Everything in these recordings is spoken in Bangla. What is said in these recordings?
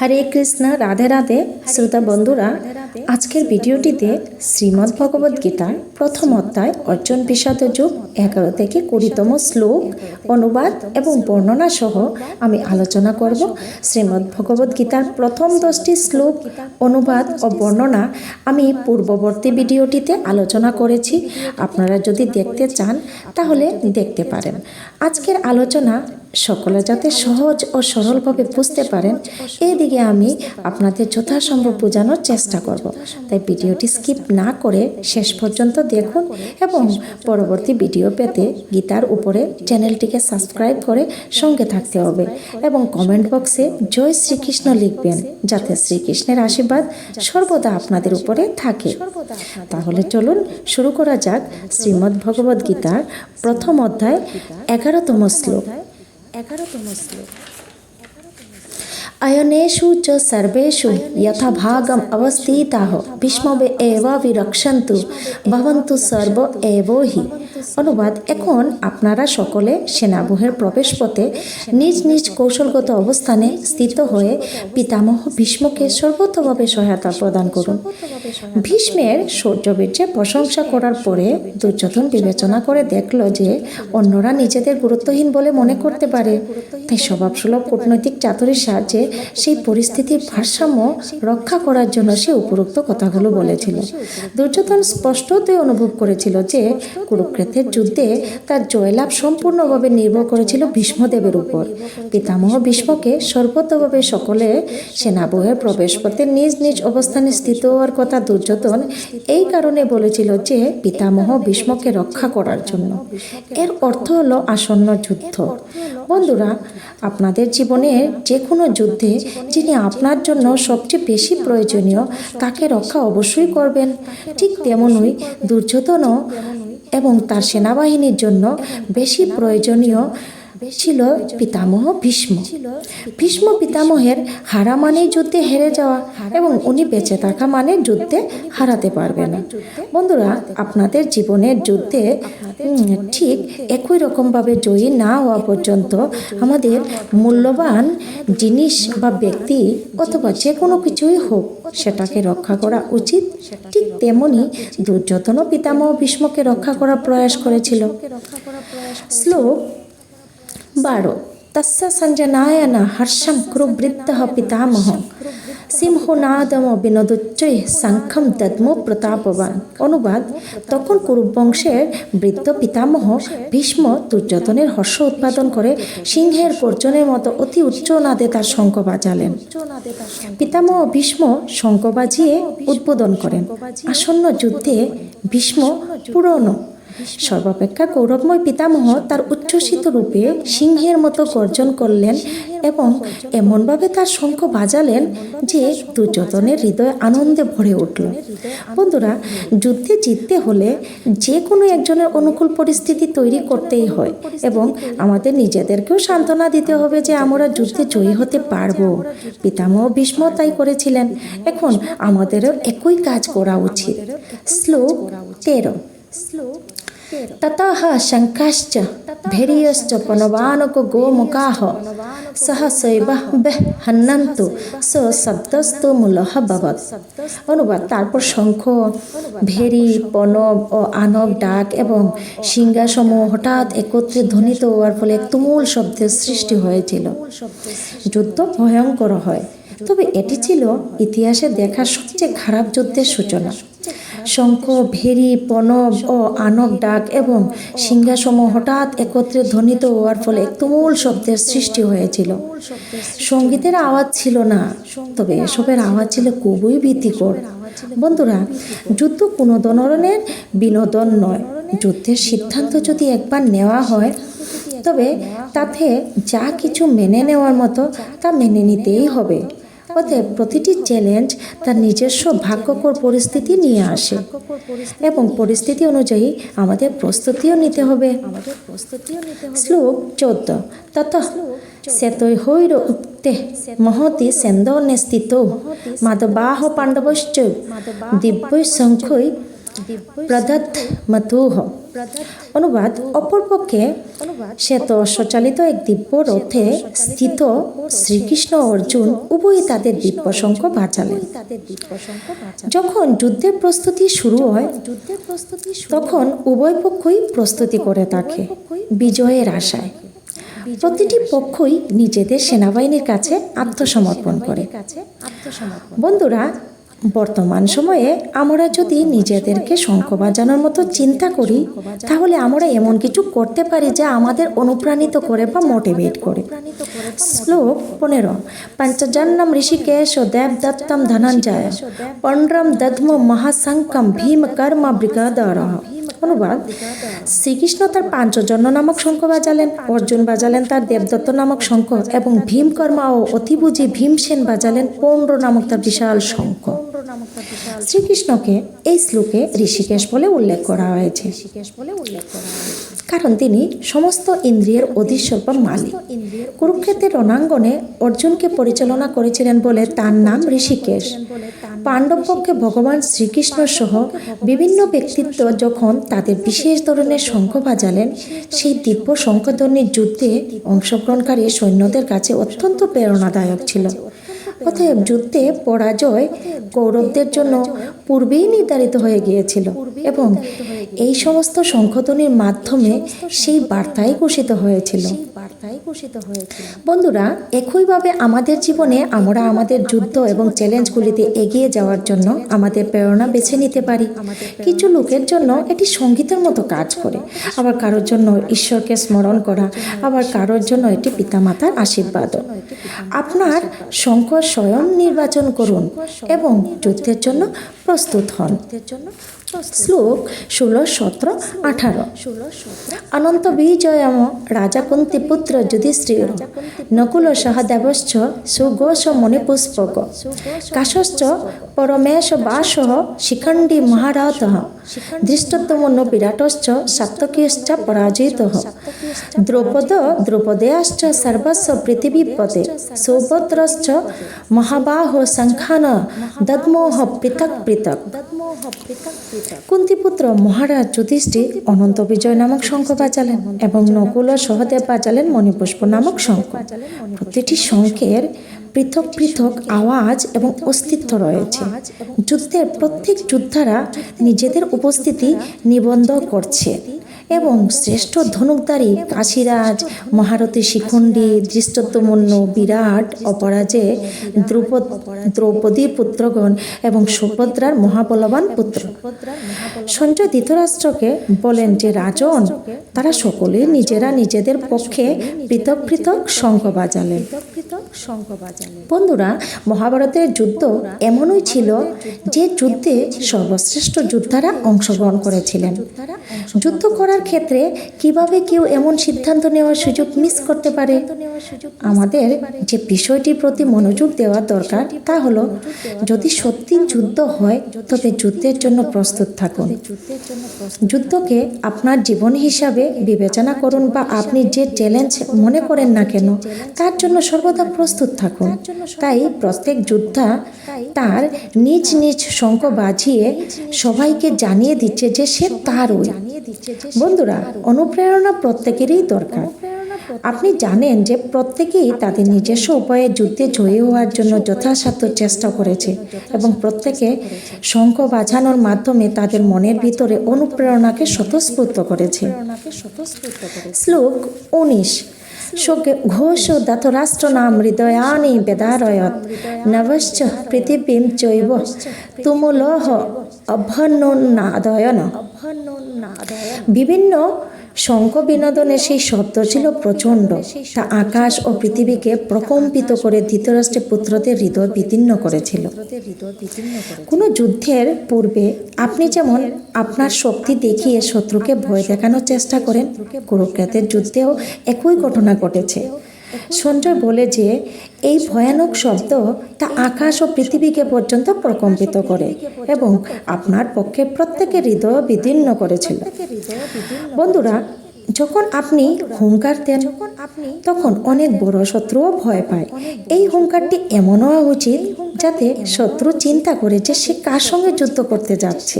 হরে কৃষ্ণ রাধে রাধে শ্রোতা বন্ধুরা। আজকের ভিডিওটিতে শ্রীমদ্ ভগবদ গীতার প্রথম অধ্যায়, অর্জুন বিষাদ যুগ, এগারো থেকে কুড়িতম শ্লোক, অনুবাদ এবং বর্ণনা সহ আমি আলোচনা করব। শ্রীমদ্ ভগবদ গীতার প্রথম দশটি শ্লোক, অনুবাদ ও বর্ণনা আমি পূর্ববর্তী ভিডিওটিতে আলোচনা করেছি। আপনারা যদি দেখতে চান, তাহলে দেখতে পারেন। আজকের আলোচনা সকলে যাতে সহজ ও সরলভাবে বুঝতে পারেন এই দিকে আমি আপনাদের যথাসম্ভব বোঝানোর চেষ্টা করব। তাই ভিডিওটি স্কিপ না করে শেষ পর্যন্ত দেখুন এবং পরবর্তী ভিডিও পেতে গীতার উপরে চ্যানেলটিকে সাবস্ক্রাইব করে সঙ্গে থাকতে হবে এবং কমেন্ট বক্সে জয় শ্রীকৃষ্ণ লিখবেন, যাতে শ্রীকৃষ্ণের আশীর্বাদ সর্বদা আপনাদের উপরে থাকে। তাহলে চলুন শুরু করা যাক শ্রীমদ্ ভগবদ গীতার প্রথম অধ্যায় এগারোতম শ্লোক। এগারোতম শ্লোক। अयनेषु च सर्वेषु यथा भागम् अवस्थिताः ভীষ্মবে এবা বিরক্ষন্তু ভবন্তু সর্ব এবহি অনুবাদ এখন আপনারা সকলে সেনাবহের প্রবেশপথে নিজ নিজ কৌশলগত অবস্থানে স্থিত হয়ে পিতামহ ভীষ্মকে সর্বতভাবে সহায়তা প্রদান করুন ভীষ্মের শৌর্যবীর্যে প্রশংসা করার পরে দুর্যোধন বিবেচনা করে দেখল যে অন্যরা নিজেদের গুরুত্বহীন বলে মনে করতে পারে তাই স্বভাবসুলভ কূটনৈতিক চাতুরির সাহায্যে সেই পরিস্থিতির ভারসাম্য রক্ষা করার জন্য সে উপরোক্ত কথাগুলো বলেছিল। দুর্যোধন স্পষ্টতই অনুভব করেছিল যে কুরুক্ষেত্রের যুদ্ধে তার জয়লাভ সম্পূর্ণভাবে নির্ভর করেছিল ভীষ্মদেবের উপর। পিতামহ ভীষ্মকে সর্বতভাবে সকলে সেনাবহের প্রবেশপথে নিজ নিজ অবস্থানে স্থিত হওয়ার কথা দুর্যোধন এই কারণে বলেছিল যে পিতামহ ভীষ্মকে রক্ষা করার জন্য। এর অর্থ হলো আসন্ন যুদ্ধ। বন্ধুরা, আপনাদের জীবনের যে কোনো যুদ্ধে যিনি আপনার জন্য সবচেয়ে বেশি প্রয়োজনীয়, তাকে রক্ষা অবশ্যই করবেন। ঠিক তেমনই দুর্যোধনও এবং তার সেনাবাহিনীর জন্য বেশি প্রয়োজনীয় ছিল পিতামহ ভীষ্ম। ভীষ্ম পিতামহের হারা মানেই যুদ্ধে হেরে যাওয়া এবং উনি বেঁচে থাকা মানে যুদ্ধে হারাতে পারবে না। বন্ধুরা, আপনাদের জীবনের যুদ্ধে ঠিক একই রকমভাবে জয়ী না হওয়া পর্যন্ত আমাদের মূল্যবান জিনিস বা ব্যক্তি অথবা যে কোনো কিছুই হোক, সেটাকে রক্ষা করা উচিত। ঠিক তেমনি দুর্যোধন পিতামহ ভীষ্মকে রক্ষা করার প্রয়াস করেছিল। শ্লোক বারো। তস্য সঞ্জনায়ন হর্ষম ক্রুবৃত্ত পিতামহ। সিংহনাদম বিনোদোচ্চয় শঙ্খম দদ্ম প্রতাপবান। অনুবাদ, তখন কুরুবংশের বৃদ্ধ পিতামহ ভীষ্ম দুর্যোধনের হর্ষ উৎপাদন করে সিংহের গর্জনের মতো অতি উচ্চ নাদে তার শঙ্খ বাজালেন। পিতামহ ভীষ্ম শঙ্খ বাজিয়ে উদ্বোধন করেন। আসন্ন যুদ্ধে ভীষ্ম পুরনো সর্বাপেক্ষা গৌরবময় পিতামহ তার উচ্ছ্বসিত রূপে সিংহের মতো গর্জন করলেন এবং এমনভাবে তার শঙ্খ বাজালেন যে দুর্যোধনের হৃদয় আনন্দে ভরে উঠল। বন্ধুরা, যুদ্ধে জিততে হলে যে কোনো একজনের অনুকূল পরিস্থিতি তৈরি করতেই হয় এবং আমাদের নিজেদেরকেও সান্ত্বনা দিতে হবে যে আমরা যুদ্ধে জয়ী হতে পারব। পিতামহ ভীষ্ম তাই করেছিলেন। এখন আমাদেরও একই কাজ করা উচিত। শ্লোক তেরো। ततः शङ्खाश्च भैर्यश्च पनवानको गोमुखाः सह शैवः बेह हन्नन्तु स শব্দস্তু মূলহ ভবৎ অনুবাদ তারপর শঙ্খ ভেরি পনব ও আনব ডাক এবং সিংহাসমূহ হঠাৎ একত্রে ধ্বনিত হওয়ার ফলে এক তুমুল শব্দের সৃষ্টি হয়েছিল যুদ্ধ ভয়ঙ্কর হয় তবে এটি ছিল ইতিহাসে দেখা সবচেয়ে খারাপ যুদ্ধের সূচনা শঙ্খ ভেরি পনব ও আনব ডাক এবং সিংহাসমূহ হঠাৎ একত্রে ধ্বনিত হওয়ার ফলে তুমুল শব্দের সৃষ্টি হয়েছিল। সঙ্গীতের আওয়াজ ছিল না, তবে এসবের আওয়াজ ছিল খুবই ভীতিকর। বন্ধুরা, যুদ্ধ কোনো ধরনের বিনোদন নয়। যুদ্ধের সিদ্ধান্ত যদি একবার নেওয়া হয়, তবে তাতে যা কিছু মেনে নেওয়ার মতো তা মেনে নিতেই হবে। অতএব প্রতিটি চ্যালেঞ্জ তার নিজস্ব ভাগ্যকর পরিস্থিতি নিয়ে আসে। এবং পরিস্থিতি অনুযায়ী আমাদের প্রস্তুতিও নিতে হবে। শ্লোক চোদ্দ। তত সেতই হৈর উক্তে মহতি সেন্দনে স্থিত মাধবাহ পাণ্ডবশ্চ দিব্যৈ শঙ্খৈ প্রদত্ত মতুহ অনুবাদ অপরপক্ষে শ্বেত স্বচালিত এক দিব্য রথে স্থিত শ্রীকৃষ্ণ অর্জুন উভয়ই তাদের দিব্য শঙ্খ বাঁচালেন যখন যুদ্ধের প্রস্তুতি শুরু হয়, তখন উভয় পক্ষই প্রস্তুতি করে থাকে, বিজয়ের আশায়। প্রতিটি পক্ষই নিজেদের সেনাবাহিনীর কাছে আত্মসমর্পণ করে। বন্ধুরা বর্তমান সময়ে আমরা যদি নিজেদেরকে শঙ্খ বাজানোর মতো চিন্তা করি, তাহলে আমরা এমন কিছু করতে পারি যা আমাদের অনুপ্রাণিত করে বা মোটিভেট করে। শ্লোক পনেরো, পঞ্চজন্নম ঋষিকেশ দেব দত্তম ধনঞ্জয় পণ্ড্রম দদ্ম মহাসংকম ভীম কর্ম বৃগদর। অনুবাদ, শ্রীকৃষ্ণ তার পাঞ্চজন্য নামক শঙ্খ বাজালেন, অর্জুন বাজালেন তার দেবদত্ত নামক শঙ্খ এবং ভীমকর্মা ও অতিবুজি ভীমসেন বাজালেন পৌণ্ড নামক তার বিশাল শঙ্খ। শ্রীকৃষ্ণকে এই শ্লোকে ঋষিকেশ বলে উল্লেখ করা হয়েছে। কারণ তিনি সমস্ত ইন্দ্রিয়ের অধীশ্বর মালিক। কুরুক্ষেত্রের রণাঙ্গনে অর্জুনকে পরিচালনা করেছিলেন বলে তার নাম ঋষিকেশ। পাণ্ডব পক্ষে ভগবান শ্রীকৃষ্ণ সহ বিভিন্ন ব্যক্তিত্ব যখন তাদের বিশেষ ধরনের শঙ্খ বাজালেন সেই দিব্য শঙ্খধ্বনির যুদ্ধে অংশগ্রহণকারী সৈন্যদের কাছে অত্যন্ত প্রেরণাদায়ক ছিল। অতএব যুদ্ধে পরাজয় কৌরবদের জন্য পূর্বেই নির্ধারিত হয়ে গিয়েছিল এবং এই সমস্ত শঙ্খধ্বনির মাধ্যমে সেই বার্তাই ঘোষিত হয়েছিল। বন্ধুরা, একইভাবে আমাদের জীবনে আমরা আমাদের যুদ্ধ এবং চ্যালেঞ্জগুলিতে এগিয়ে যাওয়ার জন্য আমাদের প্রেরণা বেছে নিতে পারি। কিছু লোকের জন্য এটি সঙ্গীতের মতো কাজ করে। আবার কারোর জন্য ঈশ্বরকে স্মরণ করা, আবার কারোর জন্য এটি পিতামাতার আশীর্বাদও। আপনার শঙ্খ স্বয়ং নির্বাচন করুন এবং যুদ্ধের জন্য প্রস্তুত হন। শ্লোক ষোলো সতেরো আঠারো। অনন্ত বিজয়ম রাজা কুন্তি পুত্র যুধিষ্ঠির। নকুল সহদেবশ্চ সুঘোষ মণিপুষ্পক। কাশশ্চ পরমেশ বাস শিখণ্ডী মহারথ দৃষ্টতমন বিরাটশ্চ সাত্তকীশ্চ পরাজিত দ্রৌপদ দ্রৌপদেয়াশ্চ সর্বস্ব পৃথিবীপতে। সৌভদ্রশ্চ মহাবাহ সংখ্যান। দদ্মোহ পৃথক পৃথক। কুন্তিপুত্র মহারাজ যুধিষ্ঠির অনন্ত বিজয় নামক শঙ্খ বাজালেন এবং নকুল ও সহদেব বাজালেন মণিপুষ্প নামক শঙ্খ। প্রতিটি শঙ্খের পৃথক পৃথক আওয়াজ এবং অস্তিত্ব রয়েছে। যুদ্ধের প্রত্যেক যোদ্ধারা নিজেদের উপস্থিতি নিবন্ধ করছে। এবং শ্রেষ্ঠ ধনুকধারী কাশীরাজ, মহারথী শিখণ্ডী দৃষ্টত্বমন্য বিরাট, অপরাজে দ্রৌপদ দ্রৌপদী পুত্রগণ এবং সুভদ্রার মহাবলবান পুত্র। সঞ্জয় ধৃতরাষ্ট্রকে বলেন যে, রাজন, তারা সকলেই নিজেরা নিজেদের পক্ষে পৃথক পৃথক শঙ্খ বাজালেন। বন্ধুরা মহাভারতের যুদ্ধ এমনই ছিল যে যুদ্ধে সর্বশ্রেষ্ঠ যোদ্ধারা অংশগ্রহণ করেছিলেন। যুদ্ধ করার ক্ষেত্রে কীভাবে কেউ এমন সিদ্ধান্ত নেওয়ার সুযোগ মিস করতে পারে? আমাদের যে বিষয়টির প্রতি মনোযোগ দেওয়া দরকার তা হলো যদি সত্যি যুদ্ধ হয় তবে যুদ্ধের জন্য প্রস্তুত থাকুন। যুদ্ধকে আপনার জীবন হিসাবে বিবেচনা করুন বা আপনি যে চ্যালেঞ্জ মনে করেন না কেন তার জন্য সর্বদা প্রস্তুত থাকুন। তাই প্রত্যেক যোদ্ধা তার নিজ নিজ শঙ্খ বাজিয়ে সবাইকে জানিয়ে দিচ্ছে যে সে তারই। বন্ধুরা অনুপ্রেরণা প্রত্যেকেরই দরকার। আপনি জানেন যে প্রত্যেকেই তাদের নিজস্ব উপায়ে যুদ্ধে জয়ী হওয়ার জন্য যথাসাধ্য চেষ্টা করেছে এবং প্রত্যেকে শঙ্খ বাজানোর মাধ্যমে তাদের মনের ভিতরে অনুপ্রেরণাকে স্বতঃস্ফূর্ত করেছে। শ্লোক উনিশ ঘোষ দাতরাষ্ট্র নাম হৃদয়ানি বেদারয়ত। নবশ্চ পৃথিবীম চৈব। তুমুলহ অভ্যন্নাদয়ন বিভিন্ন শঙ্খ বিনোদনের সেই শব্দ ছিল প্রচণ্ড। তা আকাশ ও পৃথিবীকে প্রকম্পিত করে ধৃতরাষ্ট্রের পুত্রদের হৃদয় বিতীর্ণ করেছিল। কোনো যুদ্ধের পূর্বে আপনি যেমন আপনার শক্তি দেখিয়ে শত্রুকে ভয় দেখানোর চেষ্টা করেন, কুরুক্ষেত্রের যুদ্ধেও একই ঘটনা ঘটেছে। সঞ্জয় বলে যে, এই ভয়ানক শব্দ তা আকাশ ও পৃথিবীকে পর্যন্ত প্রকম্পিত করে এবং আপনার পক্ষে প্রত্যেকের হৃদয় বিদীর্ণ করেছিল। বন্ধুরা, যখন আপনি হুঙ্কার দেন, তখন অনেক বড় শত্রুও ভয় পায়। এই হুঙ্কারটি এমন হওয়া উচিত যাতে শত্রু চিন্তা করে যে সে কার সঙ্গে যুদ্ধ করতে যাচ্ছে।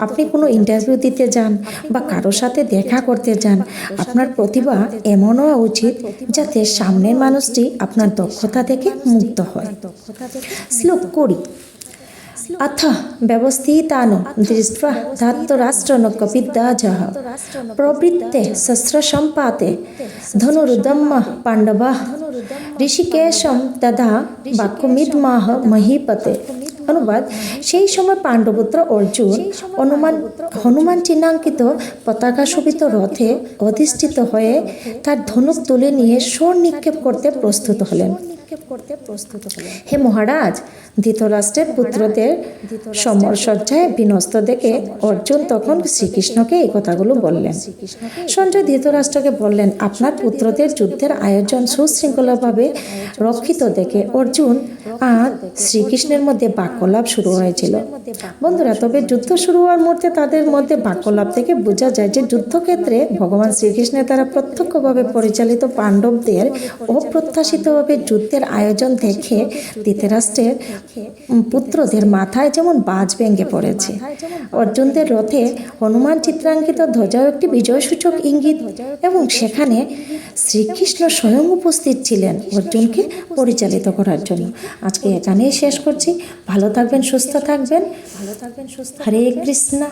আপনি কোনো ইন্টারভিউ দিতে যান বা কারোর সাথে দেখা করতে যান আপনার প্রতিভা এমন হওয়া উচিত যাতে সামনের মানুষটি আপনার দক্ষতা থেকে মুক্ত হয় শ্লোক কুড়ি अथ व्यवस्थितान् दृष्ट्वा धार्तराष्ट्रनकविद्याजः प्रवृत्ते शस्त्रसम्पाते धनुरुदम्म पाण्डवाः ঋষিকেশম তথা বাক্যমিদমাহ মহীপতে অনুবাদ সেই সময় পাণ্ডবপুত্র অর্জুন হনুমান হনুমান চিহ্নাঙ্কিত পতাকা শোভিত রথে অধিষ্ঠিত হয়ে তার ধনুক তুলে নিয়ে স্বর নিক্ষেপ করতে প্রস্তুত হলেন। করতে প্রস্তুত হলেন। হে মহারাজ ধৃতরাষ্ট্রের পুত্রদের সমরসজ্জায় বিনস্ত দেখে অর্জুন তখন শ্রীকৃষ্ণকে এই কথাগুলো বললেন। সঞ্জয় ধৃতরাষ্ট্রকে বললেন আপনার পুত্রদের যুদ্ধের আয়োজন সুশৃঙ্খলাভাবে রক্ষিত দেখে অর্জুন আর শ্রীকৃষ্ণের মধ্যে বাক্যলাপ শুরু হয়েছিল। বন্ধুরা তবে যুদ্ধ শুরু হওয়ার মুহূর্তে তাদের মধ্যে বাক্যলাপ থেকে বোঝা যায় যে যুদ্ধক্ষেত্রে ভগবান শ্রীকৃষ্ণের দ্বারা প্রত্যক্ষভাবে পরিচালিত পাণ্ডবদের অপ্রত্যাশিতভাবে যুদ্ধের আয়োজন দেখে ধৃতরাষ্ট্রের পুত্রদের মাথায় যেমন বাজ ভেঙে পড়েছে। অর্জুনদের রথে হনুমান চিত্রাঙ্কিত ধ্বজাও একটি বিজয়সূচক ইঙ্গিত এবং সেখানে শ্রীকৃষ্ণ স্বয়ং উপস্থিত ছিলেন অর্জুনকে পরিচালিত করার জন্য। আজকে এখানেই শেষ করছি। ভালো থাকবেন, সুস্থ থাকবেন। ভালো থাকবেন সুস্থ হরে কৃষ্ণা।